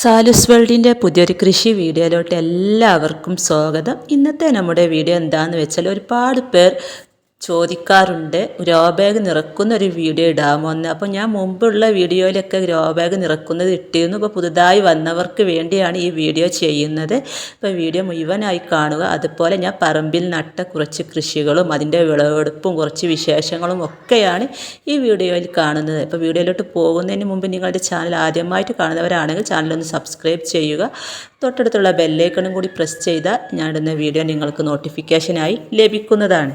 സാലുസ് വേൾഡിന്റെ പുതിയൊരു കൃഷി വീഡിയോയിലോട്ട് എല്ലാവർക്കും സ്വാഗതം. ഇന്നത്തെ നമ്മുടെ വീഡിയോ എന്താണെന്ന് വെച്ചാൽ ഒരുപാട് പേർ ചോദിക്കാറുണ്ട്. ഗ്രോ ബാഗ് നിറക്കുന്ന ഒരു വീഡിയോ ഇടാമോ എന്ന്. അപ്പോൾ ഞാൻ മുമ്പുള്ള വീഡിയോയിലൊക്കെ ഗ്രോ ബാഗ് നിറക്കുന്നത് ഇട്ടിരുന്നു. ഇപ്പോൾ പുതുതായി വന്നവർക്ക് വേണ്ടിയാണ് ഈ വീഡിയോ ചെയ്യുന്നത്. ഇപ്പോൾ വീഡിയോ മുഴുവനായി കാണുക. അതുപോലെ ഞാൻ പറമ്പിൽ നട്ട കുറച്ച് കൃഷികളും അതിന്റെ വിളവെടുപ്പും കുറച്ച് വിശേഷങ്ങളും ഒക്കെയാണ് ഈ വീഡിയോയിൽ കാണുന്നത്. ഇപ്പോൾ വീഡിയോയിലോട്ട് പോകുന്നതിന് മുമ്പ് നിങ്ങളുടെ ചാനൽ ആദ്യമായിട്ട് കാണുന്നവരാണെങ്കിൽ ചാനലൊന്ന് സബ്സ്ക്രൈബ് ചെയ്യുക. തൊട്ടടുത്തുള്ള ബെല്ലൈക്കണും കൂടി പ്രസ് ചെയ്താൽ ഞാനിടുന്ന വീഡിയോ നിങ്ങൾക്ക് നോട്ടിഫിക്കേഷനായി ലഭിക്കുന്നതാണ്.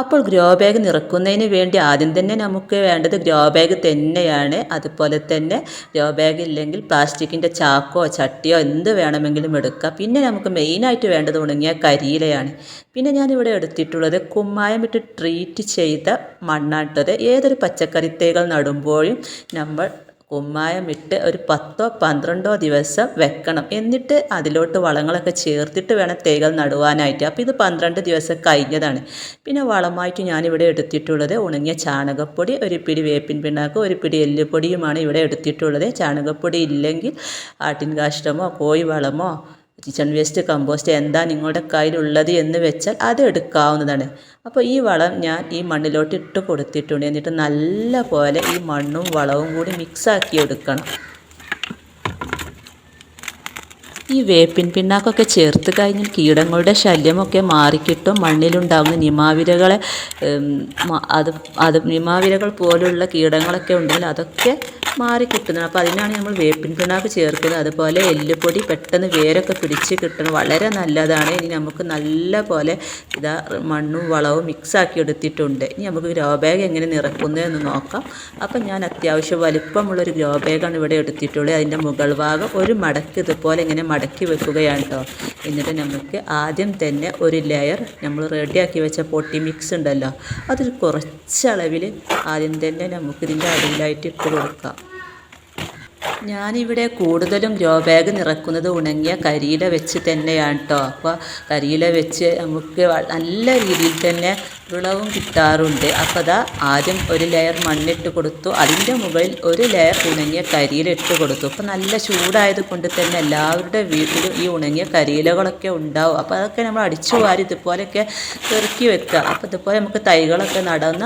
അപ്പോൾ ഗ്രോ ബാഗ് നിറക്കുന്നതിന് വേണ്ടി ആദ്യം തന്നെ നമുക്ക് വേണ്ടത് ഗ്രോ ബാഗ് തന്നെയാണ്. അതുപോലെ തന്നെ ഗ്രോ ബാഗ് ഇല്ലെങ്കിൽ പ്ലാസ്റ്റിക്കിന്റെ ചാക്കോ ചട്ടിയോ എന്ത് വേണമെങ്കിലും എടുക്കാം. പിന്നെ നമുക്ക് മെയിനായിട്ട് വേണ്ടത് ഉണങ്ങിയ കരിയിലയാണ്. പിന്നെ ഞാനിവിടെ എടുത്തിട്ടുള്ളത് കുമ്മായം ഇട്ട് ട്രീറ്റ് ചെയ്ത മണ്ണാട്ടത്. ഏതൊരു പച്ചക്കറി തൈകൾ നടുമ്പോഴും നമ്മൾ കുമ്മായം ഇട്ട് ഒരു പത്തോ പന്ത്രണ്ടോ ദിവസം വെക്കണം. എന്നിട്ട് അതിലോട്ട് വളങ്ങളൊക്കെ ചേർത്തിട്ട് വേണം തൈകൾ നടുവാനായിട്ട്. അപ്പോൾ ഇത് പന്ത്രണ്ട് ദിവസം കഴിഞ്ഞതാണ്. പിന്നെ വളമായിട്ട് ഞാനിവിടെ എടുത്തിട്ടുള്ളത് ഉണങ്ങിയ ചാണകപ്പൊടി ഒരു പിടി വേപ്പിൻ പിണ്ണാക്ക് ഒരു പിടി എല്ലുപൊടിയുമാണ് ഇവിടെ എടുത്തിട്ടുള്ളത്. ചാണകപ്പൊടി ഇല്ലെങ്കിൽ ആട്ടിൻ കാഷ്ടമോ കോഴി വളമോ കിച്ചൺ വേസ്റ്റ് കമ്പോസ്റ്റ് എന്താ നിങ്ങളുടെ കയ്യിലുള്ളത് എന്ന് വെച്ചാൽ അത് എടുക്കാവുന്നതാണ്. അപ്പോൾ ഈ വളം ഞാൻ ഈ മണ്ണിലോട്ട് ഇട്ട് കൊടുത്തിട്ടുണ്ട്. എന്നിട്ട് നല്ല പോലെ ഈ മണ്ണും വളവും കൂടി മിക്സാക്കി എടുക്കണം. ഈ വേപ്പിൻ പിണ്ണാക്കൊക്കെ ചേർത്ത് കഴിഞ്ഞാൽ കീടങ്ങളുടെ ശല്യമൊക്കെ മാറിക്കിട്ടും. മണ്ണിലുണ്ടാകുന്ന നിമാവിരകളെ അത് അത് നിമാവിരകൾ പോലുള്ള കീടങ്ങളൊക്കെ ഉണ്ടെങ്കിൽ അതൊക്കെ മാറിക്കിട്ടുന്നത്. അപ്പോൾ അതിനാണ് നമ്മൾ വേപ്പിൻ പിണ്ണാക്ക് ചേർക്കുന്നത്. അതുപോലെ എല്ലുപൊടി പെട്ടെന്ന് വേരൊക്കെ പിടിച്ച് കിട്ടണം. വളരെ നല്ലതാണ്. ഇനി നമുക്ക് നല്ല പോലെ ഇതാ മണ്ണും വളവും മിക്സാക്കി എടുത്തിട്ടുണ്ട്. ഇനി നമുക്ക് ഗ്രോ ബാഗ് എങ്ങനെ നിറക്കുന്നതെന്ന് നോക്കാം. അപ്പം ഞാൻ അത്യാവശ്യം വലിപ്പമുള്ളൊരു ഗ്രോ ബാഗാണ് ഇവിടെ എടുത്തിട്ടുള്ളത്. അതിന്റെ മുകൾ ഭാഗം ഒരു മടക്ക് ഇതുപോലെ ഇങ്ങനെ മടക്കി വെക്കുകയാണ് കേട്ടോ എന്നിട്ട് നമുക്ക് ആദ്യം തന്നെ ഒരു ലെയർ നമ്മൾ റെഡിയാക്കി വെച്ച പൊട്ടി മിക്സ് ഉണ്ടല്ലോ. അതൊരു കുറച്ചളവിൽ ആദ്യം തന്നെ നമുക്കിതിന്റെ അടിയിലായിട്ട് ഇട്ട് കൊടുക്കാം. ഞാനിവിടെ കൂടുതലും ഗ്രോ ബാഗ് നിറക്കുന്നത് ഉണങ്ങിയ കരിയില വെച്ച് തന്നെയാണ് കേട്ടോ അപ്പോൾ കരിയില വെച്ച് നമുക്ക് നല്ല രീതിയിൽ തന്നെ വിളവും കിട്ടാറുണ്ട്. അപ്പോൾ അതാ ആദ്യം ഒരു ലെയർ മണ്ണിട്ട് കൊടുത്തു. അതിന്റെ മുകളിൽ ഒരു ലെയർ ഉണങ്ങിയ കരിയില ഇട്ട് കൊടുത്തു. അപ്പോൾ നല്ല ചൂടായത് കൊണ്ട് തന്നെ എല്ലാവരുടെ വീട്ടിലും ഈ ഉണങ്ങിയ കരിയിലകളൊക്കെ ഉണ്ടാവും. അപ്പോൾ അതൊക്കെ നമ്മൾ അടിച്ചു വാരി ഇതുപോലെയൊക്കെ പെറുക്കി വെക്കുക. അപ്പോൾ ഇതുപോലെ നമുക്ക് തൈകളൊക്കെ നടന്ന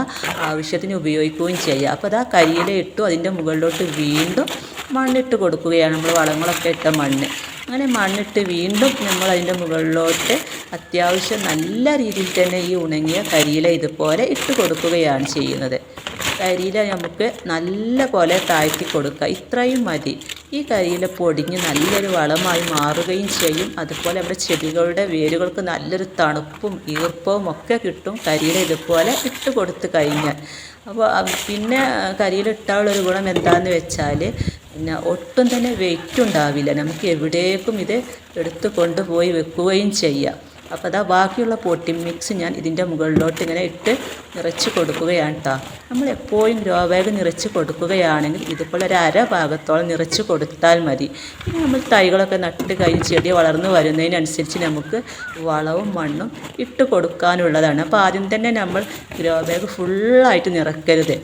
ആവശ്യത്തിന് ഉപയോഗിക്കുകയും ചെയ്യാം. അപ്പോൾ അതാ കരിയില ഇട്ടു. അതിന്റെ മുകളിലോട്ട് വീണ്ടും മണ്ണിട്ട് കൊടുക്കുകയാണ്. നമ്മൾ വളങ്ങളൊക്കെ ഇട്ട മണ്ണ്. അങ്ങനെ മണ്ണിട്ട് വീണ്ടും നമ്മൾ അതിന്റെ മുകളിലോട്ട് അത്യാവശ്യം നല്ല രീതിയിൽ തന്നെ ഈ ഉണങ്ങിയ കരിയില ഇതുപോലെ ഇട്ട് കൊടുക്കുകയാണ് ചെയ്യുന്നത്. കരിയില നമുക്ക് നല്ല പോലെ താഴ്ത്തി കൊടുക്കുക. ഇത്രയും മതി. ഈ കരിയില പൊടിഞ്ഞ് നല്ലൊരു വളമായി മാറുകയും ചെയ്യും. അതുപോലെ നമ്മുടെ ചെടികളുടെ വേരുകൾക്ക് നല്ലൊരു തണുപ്പും ഈർപ്പവും ഒക്കെ കിട്ടും കരിയില ഇതുപോലെ ഇട്ട് കൊടുത്തു കഴിഞ്ഞാൽ. അപ്പോൾ പിന്നെ കരിയില ഇട്ടാലുള്ളൊരു ഗുണം എന്താണെന്ന് വെച്ചാൽ പിന്നെ ഒട്ടും തന്നെ വെയിറ്റ് ഉണ്ടാവില്ല. നമുക്ക് എവിടേക്കും ഇത് എടുത്ത് കൊണ്ടുപോയി വെക്കുകയും ചെയ്യാം. അപ്പോൾ അതാ ബാക്കിയുള്ള പൊട്ടി മിക്സ് ഞാൻ ഇതിന്റെ മുകളിലോട്ട് ഇങ്ങനെ ഇട്ട് നിറച്ച് കൊടുക്കുകയാണ് കേട്ടോ നമ്മൾ എപ്പോഴും ഗ്രോ ബാഗ് നിറച്ച് കൊടുക്കുകയാണെങ്കിൽ ഇതുപോലെ ഒരു അര ഭാഗത്തോളം നിറച്ച് കൊടുത്താൽ മതി. പിന്നെ നമ്മൾ തൈകളൊക്കെ നട്ട് കഴിഞ്ഞ് ചെടി വളർന്നു വരുന്നതിനനുസരിച്ച് നമുക്ക് വളവും മണ്ണും ഇട്ട് കൊടുക്കാനുള്ളതാണ്. അപ്പോൾ ആദ്യം തന്നെ നമ്മൾ ഗ്രോ ബാഗ് ഫുള്ളായിട്ട് നിറക്കരുത്.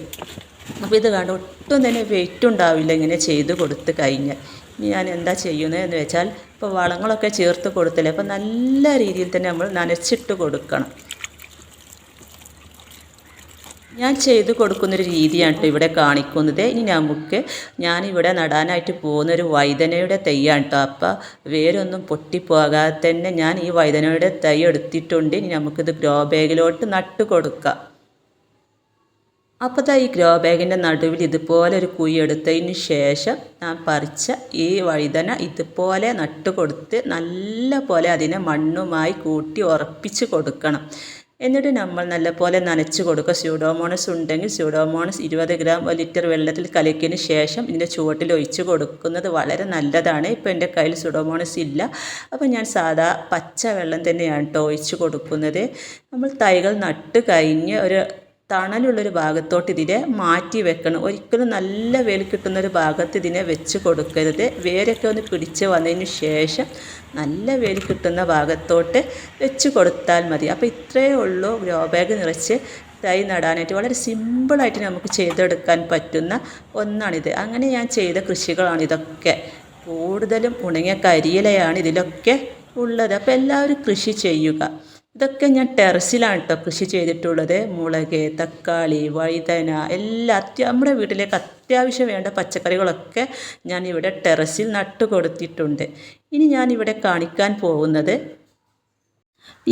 അപ്പോൾ ഇത് കണ്ട് ഒട്ടും തന്നെ വെയിറ്റ് ഉണ്ടാവില്ല ഇങ്ങനെ ചെയ്ത് കൊടുത്ത് കഴിഞ്ഞാൽ ഇനി ഞാൻ എന്താ ചെയ്യുന്നത് എന്ന് വെച്ചാൽ ഇപ്പോൾ വളങ്ങളൊക്കെ ചേർത്ത് കൊടുത്തില്ലേ അപ്പോൾ നല്ല രീതിയിൽ തന്നെ നമ്മൾ നനച്ചിട്ട് കൊടുക്കണം. ഞാൻ ചെയ്ത് കൊടുക്കുന്നൊരു രീതിയാണ് കേട്ടോ ഇവിടെ കാണിക്കുന്നത്. ഇനി നമുക്ക് ഞാനിവിടെ നടാനായിട്ട് പോകുന്ന ഒരു വൈദനയുടെ തൈയാണ് കേട്ടോ അപ്പോൾ വേരൊന്നും പൊട്ടിപ്പോകാതെ തന്നെ ഞാൻ ഈ വൈദനയുടെ തൈ എടുത്തിട്ടുണ്ട്. ഇനി നമുക്കിത് ഗ്രോ ബാഗിലോട്ട് നട്ട് കൊടുക്കാം. അപ്പോൾ ഈ ഗ്രോ ബാഗിന്റെ നടുവിൽ ഇതുപോലെ ഒരു കുഴി എടുത്തതിന് ശേഷം ഞാൻ പറിച്ച ഈ വഴുതന ഇതുപോലെ നട്ട് കൊടുത്ത് നല്ല പോലെ അതിനെ മണ്ണുമായി കൂട്ടി ഉറപ്പിച്ച് കൊടുക്കണം. എന്നിട്ട് നമ്മൾ നല്ലപോലെ നനച്ച് കൊടുക്കുക. സ്യൂഡോമോണസ് ഉണ്ടെങ്കിൽ സ്യൂഡോമോണസ് ഇരുപത് ഗ്രാം ഒരു ലിറ്റർ വെള്ളത്തിൽ കലക്കിയതിന് ശേഷം ഇതിന്റെ ചുവട്ടിൽ ഒഴിച്ച് കൊടുക്കുന്നത് വളരെ നല്ലതാണ്. ഇപ്പോൾ എന്റെ കയ്യിൽ സ്യൂഡോമോണസ് ഇല്ല. അപ്പോൾ ഞാൻ സാധാ പച്ച വെള്ളം തന്നെയാണ് കേട്ടോ ഒഴിച്ച് കൊടുക്കുന്നത്. നമ്മൾ തൈകൾ നട്ട് കഴിഞ്ഞ് ഒരു തണലുള്ളൊരു ഭാഗത്തോട്ട് ഇതിനെ മാറ്റി വെക്കണം. ഒരിക്കലും നല്ല വെയിൽ കിട്ടുന്ന ഒരു ഭാഗത്ത് ഇതിനെ വെച്ച് കൊടുക്കരുത്. വേരൊക്കെ ഒന്ന് പിടിച്ച് വന്നതിന് ശേഷം നല്ല വെയിൽ കിട്ടുന്ന ഭാഗത്തോട്ട് വെച്ച് കൊടുത്താൽ മതി. അപ്പോൾ ഇത്രയേ ഉള്ളൂ. ഗ്രോ ബാഗ് നിറച്ച് തൈ നടാനായിട്ട് വളരെ സിമ്പിളായിട്ട് നമുക്ക് ചെയ്തെടുക്കാൻ പറ്റുന്ന ഒന്നാണിത്. അങ്ങനെ ഞാൻ ചെയ്ത കൃഷികളാണ് ഇതൊക്കെ. കൂടുതലും ഉണങ്ങിയ കരിയിലയാണ് ഇതിലൊക്കെ ഉള്ളത്. അപ്പോൾ എല്ലാവരും കൃഷി ചെയ്യുക. ഇതൊക്കെ ഞാൻ ടെറസിലാണ് കേട്ടോ കൃഷി ചെയ്തിട്ടുള്ളത്. മുളക് തക്കാളി വഴുതന എല്ലാ അത്യ നമ്മുടെ വീട്ടിലേക്ക് അത്യാവശ്യം വേണ്ട പച്ചക്കറികളൊക്കെ ഞാൻ ഇവിടെ ടെറസിൽ നട്ടു കൊടുത്തിട്ടുണ്ട് ഇനി ഞാൻ ഇവിടെ കാണിക്കാൻ പോകുന്നത്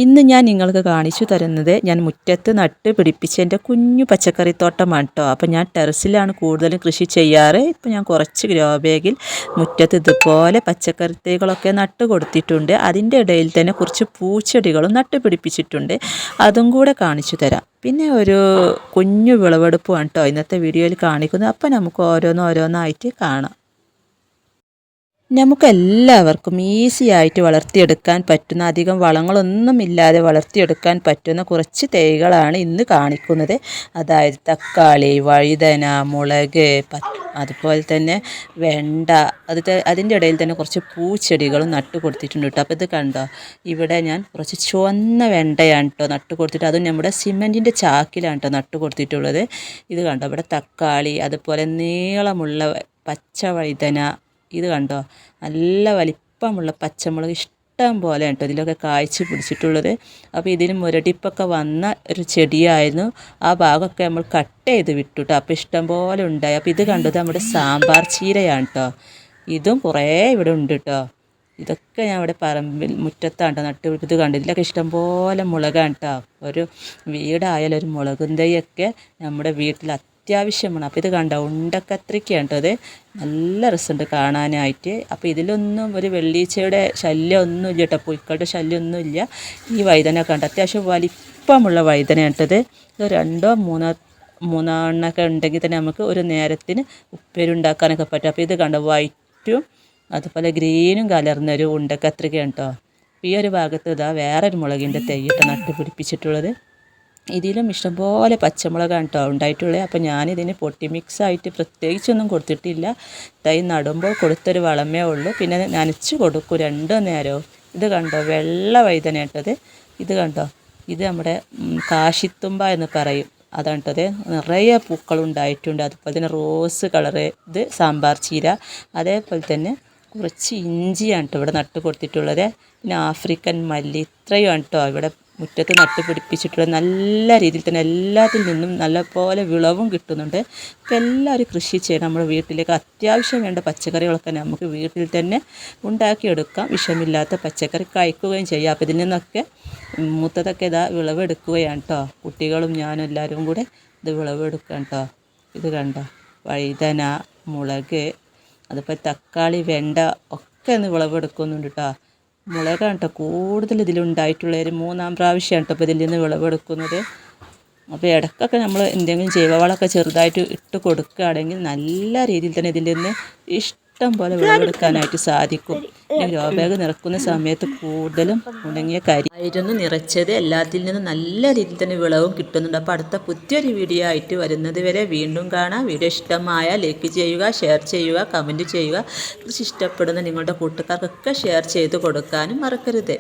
ഇന്ന് ഞാൻ നിങ്ങൾക്ക് കാണിച്ചു തരുന്നത് ഞാൻ മുറ്റത്ത് നട്ട് പിടിപ്പിച്ച എന്റെ കുഞ്ഞു പച്ചക്കറിത്തോട്ടമാണ് കേട്ടോ അപ്പോൾ ഞാൻ ടെറസിലാണ് കൂടുതലും കൃഷി ചെയ്യാറ്. ഇപ്പോൾ ഞാൻ കുറച്ച് ഗ്രോ ബാഗിൽ മുറ്റത്ത് ഇതുപോലെ പച്ചക്കറി തൈകളൊക്കെ നട്ട് കൊടുത്തിട്ടുണ്ട്. അതിന്റെ ഇടയിൽ തന്നെ കുറച്ച് പൂച്ചെടികളും നട്ട് പിടിപ്പിച്ചിട്ടുണ്ട്. അതും കൂടെ കാണിച്ചു തരാം. പിന്നെ ഒരു കുഞ്ഞു വിളവെടുപ്പുമാണ് കേട്ടോ ഇന്നത്തെ വീഡിയോയിൽ കാണിക്കുന്നത്. അപ്പോൾ നമുക്ക് ഓരോന്നോരോന്നായിട്ട് കാണാം. നമുക്കെല്ലാവർക്കും ഈസി ആയിട്ട് വളർത്തിയെടുക്കാൻ പറ്റുന്ന അധികം വളങ്ങളൊന്നും ഇല്ലാതെ വളർത്തിയെടുക്കാൻ പറ്റുന്ന കുറച്ച് തൈകളാണ് ഇന്ന് കാണിക്കുന്നത്. അതായത് തക്കാളി വഴുതന മുളക് അതുപോലെ തന്നെ വെണ്ട അത് അതിന്റെ ഇടയിൽ തന്നെ കുറച്ച് പൂച്ചെടികളും നട്ടു കൊടുത്തിട്ടുണ്ട് കേട്ടോ. അപ്പോൾ ഇത് കണ്ടോ? ഇവിടെ ഞാൻ കുറച്ച് ചുവന്ന വെണ്ടയാണ് കേട്ടോ നട്ടു കൊടുത്തിട്ട് അതും നമ്മുടെ സിമെന്റിന്റെ ചാക്കിലാണ് കേട്ടോ നട്ടു കൊടുത്തിട്ടുള്ളത്. ഇത് കണ്ടോ? ഇവിടെ തക്കാളി അതുപോലെ നീളമുള്ള പച്ച വഴുതന ഇത് കണ്ടോ? നല്ല വലിപ്പമുള്ള പച്ചമുളക് ഇഷ്ടം പോലെ കേട്ടോ ഇതിലൊക്കെ കായ്ച്ച് പിടിച്ചിട്ടുള്ളത്. അപ്പോൾ ഇതിന് മുരടിപ്പൊക്കെ വന്ന ഒരു ചെടിയായിരുന്നു. ആ ഭാഗമൊക്കെ നമ്മൾ കട്ട് ചെയ്ത് വിട്ടു കേട്ടോ. അപ്പോൾ ഇഷ്ടം പോലെ ഉണ്ടായി. അപ്പോൾ ഇത് കണ്ടത് നമ്മുടെ സാമ്പാർ ചീരയാണ് കേട്ടോ. ഇതും കുറേ ഇവിടെ ഉണ്ട് കേട്ടോ. ഇതൊക്കെ ഞാൻ ഇവിടെ പറമ്പിൽ മുറ്റത്താണ് നട്ട് ഇത് കണ്ടു? ഇതിലൊക്കെ ഇഷ്ടംപോലെ മുളകാണ് കേട്ടോ. ഒരു വീടായാലും ഒരു മുളകും തൈയൊക്കെ നമ്മുടെ വീട്ടിൽ അത്യാവശ്യമാണ്. അപ്പോൾ ഇത് കണ്ടോ? ഉണ്ടക്കത്രിക്കാണ് കേട്ടോ അത് നല്ല രസമുണ്ട് കാണാനായിട്ട്. അപ്പോൾ ഇതിലൊന്നും ഒരു വെള്ളീച്ചയുടെ ശല്യം ഒന്നുമില്ല കേട്ടോ പുഴുക്കളുടെ ശല്യം ഒന്നുമില്ല ഈ വൈദന കണ്ട? അത്യാവശ്യം വലിപ്പമുള്ള വഴുതനയാണ് കേട്ടത് ഇത് രണ്ടോ മൂന്നോ മൂന്നെണ്ണൊക്കെ ഉണ്ടെങ്കിൽ തന്നെ നമുക്ക് ഒരു നേരത്തിന് ഉപ്പേരുണ്ടാക്കാനൊക്കെ പറ്റും. അപ്പോൾ ഇത് കണ്ട? വൈറ്റും അതുപോലെ ഗ്രീനും കലർന്നൊരു ഉണ്ടക്കത്രികയാണ് കേട്ടോ ഈ ഒരു ഭാഗത്ത് ഇതാ വേറൊരു മുളകിന്റെ തൈയിട്ട് നട്ട് പിടിപ്പിച്ചിട്ടുള്ളത് ഇതിലും ഇഷ്ടംപോലെ പച്ചമുളകാണ് കേട്ടോ ഉണ്ടായിട്ടുള്ളത് അപ്പോൾ ഞാനിതിന് പൊട്ടി മിക്സായിട്ട് പ്രത്യേകിച്ചൊന്നും കൊടുത്തിട്ടില്ല. തൈ നടുമ്പോൾ കൊടുത്തൊരു വളമേ ഉള്ളൂ. പിന്നെ നനച്ച് കൊടുക്കും രണ്ടോ നേരവും. ഇത് കണ്ടോ? വെള്ള വൈതനേട്ടത് ഇത് കണ്ടോ? ഇത് നമ്മുടെ കാശിത്തുമ്പ എന്ന് പറയും. അതാണ് കേട്ടത് നിറയെ പൂക്കളുണ്ടായിട്ടുണ്ട്. അതുപോലെ തന്നെ റോസ് കളറ് ഇത് സാമ്പാർ ചീര. അതേപോലെ തന്നെ കുറച്ച് ഇഞ്ചിയാണ് കേട്ടോ ഇവിടെ നട്ട് കൊടുത്തിട്ടുള്ളത്. പിന്നെ ആഫ്രിക്കൻ മല്ലി. ഇത്രയുമാണ് കേട്ടോ ഇവിടെ മുറ്റത്ത് നട്ട് പിടിപ്പിച്ചിട്ടുള്ള നല്ല രീതിയിൽ തന്നെ എല്ലാത്തിൽ നിന്നും നല്ലപോലെ വിളവും കിട്ടുന്നുണ്ട്. അപ്പോൾ എല്ലാവരും കൃഷി ചെയ്യണം. നമ്മുടെ വീട്ടിലേക്ക് അത്യാവശ്യം വേണ്ട പച്ചക്കറികളൊക്കെ നമുക്ക് വീട്ടിൽ തന്നെ ഉണ്ടാക്കിയെടുക്കാം. വിഷമില്ലാത്ത പച്ചക്കറി കഴിക്കുകയും ചെയ്യാം. അപ്പോൾ ഇതിൽ നിന്നൊക്കെ മൂത്തതൊക്കെ ഇതാ വിളവെടുക്കുകയാണ് കേട്ടോ. കുട്ടികളും ഞാനും എല്ലാവരും കൂടെ ഇത് വിളവെടുക്കാം കേട്ടോ. ഇത് കണ്ടോ? വഴുതന മുളക് അതുപോലെ തക്കാളി വെണ്ട ഒക്കെ ഒന്ന് വിളവെടുക്കുന്നുണ്ട് കേട്ടോ. മുളകാണ് കേട്ടോ കൂടുതൽ ഇതിലുണ്ടായിട്ടുള്ള മൂന്നാം പ്രാവശ്യമാണ് കേട്ടോ ഇപ്പോൾ ഇതിൽ നിന്ന് വിളവെടുക്കുന്നത്. അപ്പോൾ ഇടയ്ക്കൊക്കെ നമ്മൾ എന്തെങ്കിലും ജൈവവളമൊക്കെ ചെറുതായിട്ട് ഇട്ട് കൊടുക്കുകയാണെങ്കിൽ നല്ല രീതിയിൽ തന്നെ ഇതിൽ നിന്ന് ഇഷ്ടം പോലെ വിളവെടുക്കാനായിട്ട് സാധിക്കും. പിന്നെ ഗ്രോ ബാഗ് നിറക്കുന്ന സമയത്ത് കൂടുതലും ഉണങ്ങിയ കരി ആയിരുന്നു നിറച്ചത്. എല്ലാത്തിൽ നിന്നും നല്ല രീതിയിൽ തന്നെ വിളവും കിട്ടുന്നുണ്ട്. അപ്പോൾ അടുത്ത പുതിയൊരു വീഡിയോ ആയിട്ട് വരുന്നത് വരെ വീണ്ടും കാണാം. വീഡിയോ ഇഷ്ടമായ ലൈക്ക് ചെയ്യുക ഷെയർ ചെയ്യുക കമന്റ് ചെയ്യുക. കൃഷി ഇഷ്ടപ്പെടുന്ന നിങ്ങളുടെ കൂട്ടുകാർക്കൊക്കെ ഷെയർ ചെയ്ത് കൊടുക്കാനും മറക്കരുത്.